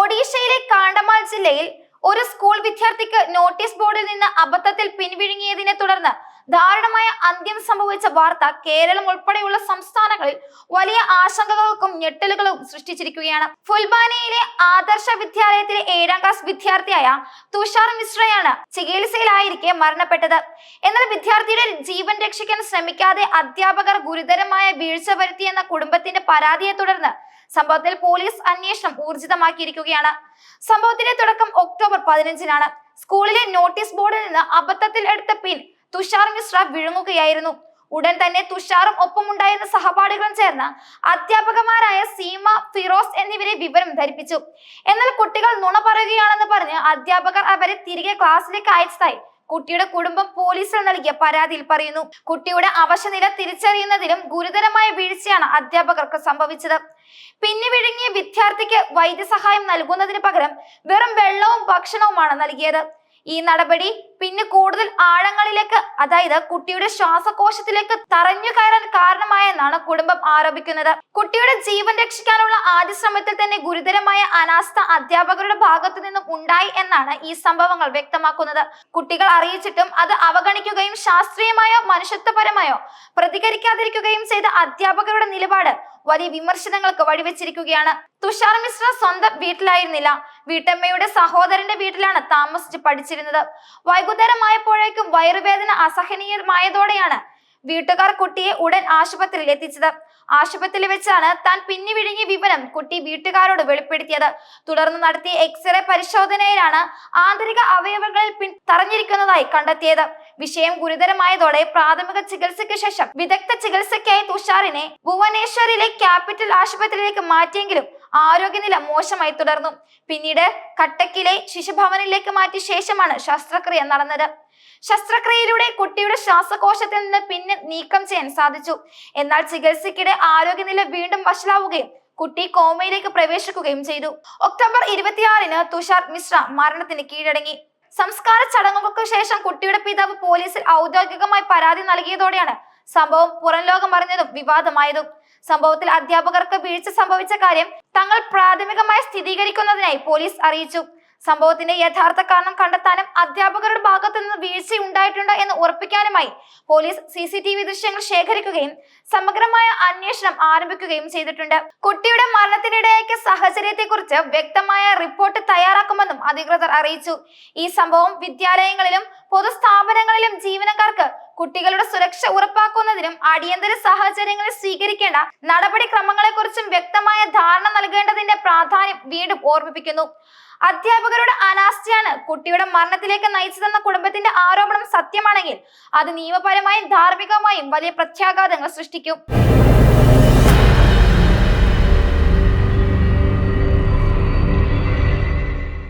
ഒഡീഷയിലെ കാണ്ടമാൽ ജില്ലയിൽ ഒരു സ്കൂൾ വിദ്യാർത്ഥിക്ക് നോട്ടീസ് ബോർഡിൽ നിന്ന് അബദ്ധത്തിൽ പിൻവിഴുങ്ങിയതിനെ തുടർന്ന് ദാരുണമായ അന്ത്യം സംഭവിച്ച വാർത്ത കേരളം ഉൾപ്പെടെയുള്ള സംസ്ഥാനങ്ങളിൽ വലിയ ആശങ്കകൾക്കും ഞെട്ടലുകളും സൃഷ്ടിച്ചിരിക്കുകയാണ്. ഫുൽബാനയിലെ ആദർശ വിദ്യാലയത്തിലെ ഏഴാം ക്ലാസ് വിദ്യാർത്ഥിയായ തുഷാർ മിശ്രയാണ് ചികിത്സയിലായിരിക്കെ മരണപ്പെട്ടത്. എന്നാൽ വിദ്യാർത്ഥിയുടെ ജീവൻ രക്ഷിക്കാൻ ശ്രമിക്കാതെ അധ്യാപകർ ഗുരുതരമായ വീഴ്ച വരുത്തിയെന്ന കുടുംബത്തിന്റെ പരാതിയെ തുടർന്ന് സംഭവത്തിൽ പോലീസ് അന്വേഷണം ഊർജിതമാക്കിയിരിക്കുകയാണ്. സംഭവത്തിന്റെ തുടക്കം ഒക്ടോബർ പതിനഞ്ചിനാണ്. സ്കൂളിലെ നോട്ടീസ് ബോർഡിൽ നിന്ന് അബദ്ധത്തിൽ എടുത്ത പിൻ തുഷാർ മിശ്ര വിഴുങ്ങുകയായിരുന്നു. ഉടൻ തന്നെ തുഷാറും ഒപ്പമുണ്ടായിരുന്ന സഹപാഠികളും ചേർന്ന് അധ്യാപകമാരായ സീമ ഫിറോസ് എന്നിവരെ വിവരം ധരിപ്പിച്ചു. എന്നാൽ കുട്ടികൾ നുണ പറയുകയാണെന്ന് പറഞ്ഞ് അധ്യാപകർ അവരെ തിരികെ ക്ലാസ്സിലേക്ക് അയച്ചതായി കുട്ടിയുടെ കുടുംബം പോലീസിൽ നൽകിയ പരാതിയിൽ പറയുന്നു. കുട്ടിയുടെ അവശനില തിരിച്ചറിയുന്നതിലും ഗുരുതരമായ വീഴ്ചയാണ് അധ്യാപകർക്ക് സംഭവിച്ചത്. പിന്നെ വിഴുങ്ങിയ വിദ്യാർത്ഥിക്ക് വൈദ്യസഹായം നൽകുന്നതിന് പകരം വെറും വെള്ളവും ഭക്ഷണവുമാണ് നൽകിയത്. ഈ നടപടി പിന്നെ കൂടുതൽ ആഴങ്ങളിലേക്ക് അതായത് കുട്ടിയുടെ ശ്വാസകോശത്തിലേക്ക് തറഞ്ഞു കയറാൻ കാരണമായെന്നാണ് കുടുംബം ആരോപിക്കുന്നത്. കുട്ടിയുടെ ജീവൻ രക്ഷിക്കാനുള്ള ആദ്യ ശ്രമത്തിൽ തന്നെ ഗുരുതരമായ അനാസ്ഥ അധ്യാപകരുടെ ഭാഗത്തു നിന്നും ഉണ്ടായി എന്നാണ് ഈ സംഭവങ്ങൾ വ്യക്തമാക്കുന്നത്. കുട്ടികൾ അറിയിച്ചിട്ടും അത് അവഗണിക്കുകയും ശാസ്ത്രീയമായോ മനുഷ്യത്വപരമായോ പ്രതികരിക്കാതിരിക്കുകയും ചെയ്ത അധ്യാപകരുടെ നിലപാട് വലിയ വിമർശനങ്ങൾക്ക് വഴിവെച്ചിരിക്കുകയാണ്. തുഷാർ മിശ്ര സ്വന്തം വീട്ടിലായിരുന്നില്ല. വീട്ടമ്മയുടെ സഹോദരന്റെ വീട്ടിലാണ് താമസിച്ച് പഠിച്ചിരുന്നത്. വൈകുന്നേരമായപ്പോഴേക്കും വയറുവേദന അസഹനീയമായതോടെയാണ് വീട്ടുകാർ കുട്ടിയെ ഉടൻ ആശുപത്രിയിൽ എത്തിച്ചത്. ആശുപത്രിയിൽ വെച്ചാണ് താൻ പിന്നി വിഴുങ്ങിയ വിവരം കുട്ടി വീട്ടുകാരോട് വെളിപ്പെടുത്തിയത്. തുടർന്ന് നടത്തിയ എക്സ്റേ പരിശോധനയിലാണ് ആന്തരിക അവയവങ്ങളിൽ പിൻ തറഞ്ഞിരിക്കുന്നതായി കണ്ടെത്തിയത്. വിഷയം ഗുരുതരമായതോടെ പ്രാഥമിക ചികിത്സയ്ക്ക് ശേഷം വിദഗ്ധ ചികിത്സയ്ക്കായി തുഷാറിനെ ഭുവനേശ്വറിലെ ക്യാപിറ്റൽ ആശുപത്രിയിലേക്ക് മാറ്റിയെങ്കിലും ആരോഗ്യനില മോശമായി തുടർന്നു. പിന്നീട് കട്ടക്കിലെ ശിശുഭവനിലേക്ക് മാറ്റിയ ശേഷമാണ് ശസ്ത്രക്രിയ നടന്നത്. ശസ്ത്രക്രിയയിലൂടെ കുട്ടിയുടെ ശ്വാസകോശത്തിൽ നിന്ന് പിന്നെ നീക്കം ചെയ്യാൻ സാധിച്ചു. എന്നാൽ ചികിത്സയ്ക്കിടെ ആരോഗ്യനില വീണ്ടും വഷളാവുകയും കുട്ടി കോമയിലേക്ക് പ്രവേശിക്കുകയും ചെയ്തു. ഒക്ടോബർ ഇരുപത്തിയാറിന് തുഷാർ മിശ്ര മരണത്തിന് കീഴടങ്ങി. സംസ്കാര ചടങ്ങുകൾക്ക് ശേഷം കുട്ടിയുടെ പിതാവ് പോലീസിൽ ഔദ്യോഗികമായി പരാതി നൽകിയതോടെയാണ് സംഭവം പുറം ലോകം അറിഞ്ഞതും വിവാദമായതും. സംഭവത്തിൽ അധ്യാപകർക്ക് വീഴ്ച സംഭവിച്ച കാര്യം തങ്ങൾ പ്രാഥമികമായി സ്ഥിരീകരിക്കുന്നതിനായി പോലീസ് അറിയിച്ചു. സംഭവത്തിന്റെ യഥാർത്ഥ കാരണം കണ്ടെത്താനും അധ്യാപകരുടെ ഭാഗത്തു നിന്ന് വീഴ്ച ഉണ്ടായിട്ടുണ്ട് എന്ന് ഉറപ്പിക്കാനുമായി police C C T V ദൃശ്യങ്ങൾ ശേഖരിക്കുകയും സമഗ്രമായ അന്വേഷണം ആരംഭിക്കുകയും ചെയ്തിട്ടുണ്ട്. കുട്ടിയുടെ മരണത്തിനിടയാക്കിയ സാഹചര്യത്തെക്കുറിച്ച് വ്യക്തമായ റിപ്പോർട്ട് തയ്യാറാക്കുമെന്നും അധികൃതർ അറിയിച്ചു. ഈ സംഭവം വിദ്യാലയങ്ങളിലും പൊതുസ്ഥാപനങ്ങളിലും ജീവനക്കാർക്ക് കുട്ടികളുടെ സുരക്ഷ ഉറപ്പാക്കുന്നതിനും അടിയന്തര സാഹചര്യങ്ങളിൽ സ്വീകരിക്കേണ്ട നടപടിക്രമങ്ങളെക്കുറിച്ചും വ്യക്തമായ ധാരണ നൽകേണ്ടതിന്റെ പ്രാധാന്യം വീണ്ടും ഓർമ്മിപ്പിക്കുന്നു. അധ്യാപകരുടെ അനാസ്ഥയാണ്. കുട്ടിയുടെ മരണത്തിലേക്ക് നയിച്ചതെന്ന കുടുംബത്തിന്റെ ആരോപണം സത്യമാണെങ്കിൽ അത് നിയമപരമായും ധാർമ്മികമായും വലിയ പ്രത്യാഘാതങ്ങൾ സൃഷ്ടിക്കും.